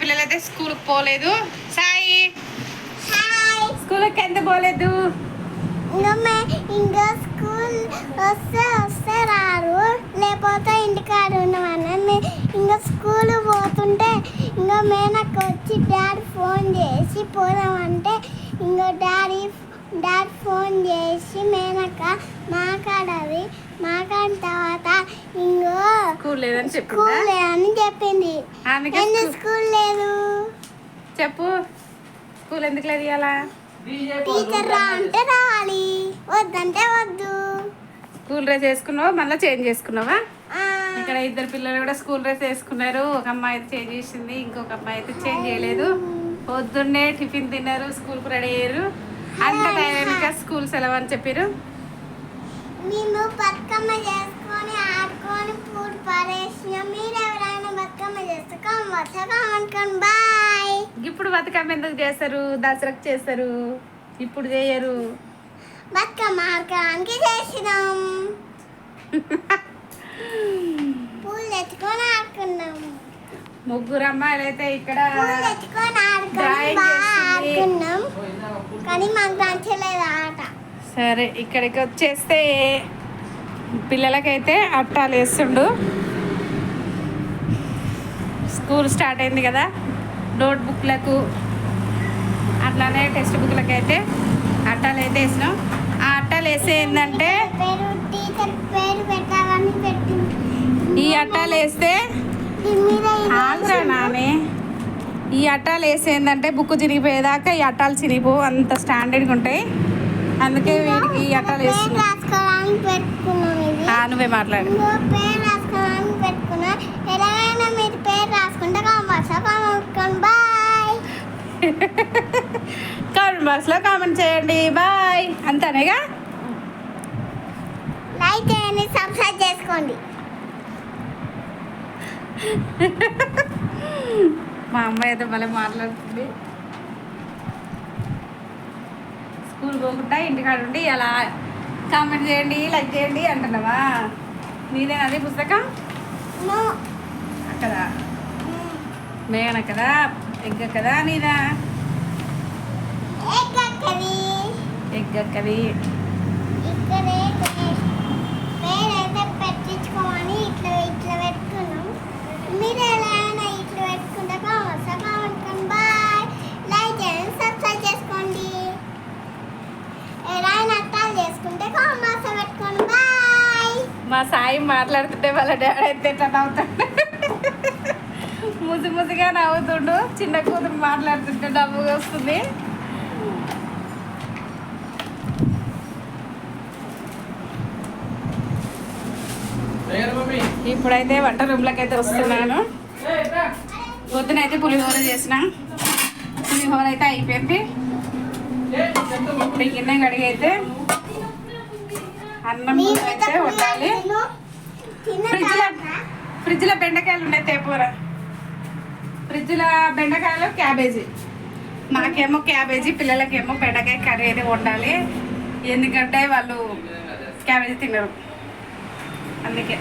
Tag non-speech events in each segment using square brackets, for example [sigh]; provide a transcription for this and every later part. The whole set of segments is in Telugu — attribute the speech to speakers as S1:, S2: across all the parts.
S1: పిల్లలైతే స్కూల్కి పోలేదు. సాయి.
S2: హాయ్
S1: స్కూల్కి ఎంత పోలేదు?
S2: ఇంకా మే ఇంకా స్కూల్ వస్తే వస్తే రారు లేకపోతే ఇంటికాడ ఉండమని ఇంకా స్కూల్ పోతుంటే ఇంకా మేనక్క వచ్చి డాడీ ఫోన్ చేసి పోదామంటే ఇంకా డాడీ డాడీ ఫోన్ చేసి మేనక్క మాట్లాడాలి. మాట్లాడిన
S1: స్కూల్ లేదని
S2: స్కూల్
S1: చెప్పిందా.
S2: చెప్పింది
S1: ఆమెకి
S2: స్కూల్ లేదు?
S1: చెప్పు. స్కూల్ ఎందుకు లేదు ఇలా
S2: టీచర్ రా అంటే రావాలి. వద్దంటే వద్దు.
S1: స్కూల్ డ్రెస్ వేసుకున్నావు? మళ్ళీ చేంజ్ చేసుకున్నావా? ఇక్కడ ఇద్దరు పిల్లలు కూడా స్కూల్ డ్రెస్ వేసుకున్నారు. ఒక అమ్మాయి అయితే చేంజ్ చేసింది ఇంకొక అమ్మాయి అయితే చేంజ్ చేయలేదు. పొద్దున్నే టిఫిన్ తిన్నారు స్కూల్కి రెడీ అయ్యారు. అంత టైంగా స్కూల్ సెలవు అని చెప్పారు
S2: మేము బతుకమ్మ చేసుకొని ఆడుకొని పూడు పారేసినాం మీరు ఎవరైనా బతుకమ్మ చేస్తే కావచ్చు కామనుకోండి బాయ్.
S1: ఇప్పుడు బతుకమ్మ ఎందుకు చేస్తారు? దసరాకు చేస్తారు. ఇప్పుడు చేయరు.
S2: బతుకమ్మ ఆడుకోవడానికి చేసినాం. [laughs] పూలు తెచ్చుకొని ఆడుకున్నాం.
S1: ముగ్గురు అమ్మాయిలు అయితే ఇక్కడ
S2: కానీ మాకు నచ్చలేదు ఆట.
S1: సరే ఇక్కడికి వచ్చేస్తే పిల్లలకైతే అట్టాలు వేస్తుండు. స్కూల్ స్టార్ట్ అయింది కదా నోట్ బుక్లకు అట్లానే టెక్స్ట్ బుక్లకు అయితే అట్టాలు అయితే వేసినాం. ఆ అట్టాలు వేసే ఏంటంటే ఈ అట్టాలు వేస్తే ఆగ్రా నానే ఈ అట్టాలు వేసి ఏంటంటే బుక్ చినిగిపోయేదాకా ఈ అట్టాలు చినిగిపోవు అంత స్టాండర్డ్గా ఉంటాయి. అందుకే వీడికి అట్టాలు వేస్తున్నాం. నువ్వే మాట్లాడు. కామెంట్ బాక్స్లో కామెంట్ చేయండి. బాయ్. అంతనేగా?
S2: లైక్ చేయండి సబ్స్క్రైబ్ చేసుకోండి.
S1: మా అమ్మాయి అయితే భలే మాట్లాడుతుంది. స్కూల్ పోకుండా ఇంటికాడ ఉండి అలా కామెంట్ చేయండి లైక్ చేయండి అంటున్నావా? నీదేనా అది పుస్తకం? అక్కదా మేఘన కదా? ఎగ్గ కదా నీదా?
S2: ఎక్కడి
S1: ఎగ్గ కది
S2: ఇక్కడే పేరు అయితే పెట్టించుకోమని ఇట్లా ఇట్లా పెట్టుకున్నాం మీరు ఎలాగైనా ఇట్లా పెట్టుకుంటే కామర్స్ కామర్స్ బాయ్ లైక్ చేయండి సబ్స్క్రైబ్ చేసుకోండి ఎలాగైనా అట్టాలు చేసుకుంటే కామర్స్ పెట్టుకోండి బాయ్
S1: మా సాయి మాట్లాడుతుంటే వాళ్ళ డాడీ అయితే ఎట్లా నవ్వుతాడు. ముసి ముసిగా నవ్వుతుండు. చిన్న కూతురు మాట్లాడుతుంటే నవ్వుగా వస్తుంది. ఇప్పుడైతే వంట రూమ్లోకి అయితే వస్తున్నాను. పొద్దున అయితే పులిహోర చేసిన. పులిహోర అయితే అయిపోయింది. ఇప్పుడు గిన్నె కడిగి అయితే అన్నం అయితే వండాలి. ఫ్రిడ్జ్లో ఫ్రిడ్జ్లో బెండకాయలు ఉన్నాయి తేపూర. ఫ్రిడ్జ్లో బెండకాయలు క్యాబేజీ. నాకేమో క్యాబేజీ పిల్లలకేమో బెండకాయ కర్రీ అయితే వండాలి. ఎందుకంటే వాళ్ళు క్యాబేజీ తినరు. అందుకే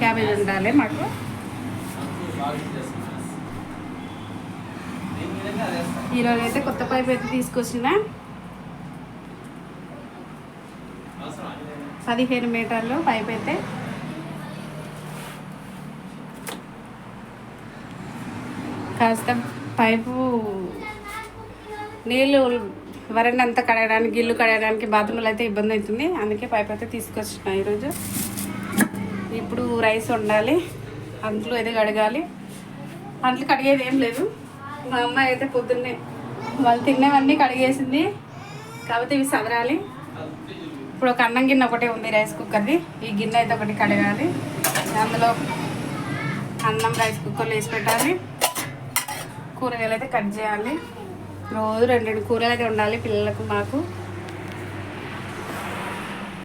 S1: క్యాబేజీ ఉండాలి మాకు. ఈరోజు అయితే కొత్త పైప్ అయితే తీసుకొచ్చిన. పదిహేను మీటర్లు పైప్ అయితే. కాస్త పైపు నీళ్ళు వరండంతా కడగడానికి గిల్లు కడగడానికి బాత్రూంలో అయితే ఇబ్బంది అవుతుంది. అందుకే పైప్ అయితే తీసుకొచ్చిన ఈరోజు. ఇప్పుడు రైస్ వండాలి అంట్లు అయితే కడగాలి. అంట్లు కడిగేది ఏం లేదు. మా అమ్మాయి అయితే పొద్దున్నే వాళ్ళు తిన్నవన్నీ కడిగేసింది. కాకపోతే ఇవి సదరాలి. ఇప్పుడు ఒక అన్నం గిన్నె ఒకటే ఉంది రైస్ కుక్కర్ది ఈ గిన్నె అయితే ఒకటి కడగాలి. అందులో అన్నం రైస్ కుక్కర్లో వేసి పెట్టాలి. కూరగాయలు అయితే కట్ చేయాలి. రోజు రెండు రెండు కూరలు అయితే ఉండాలి పిల్లలకు మాకు.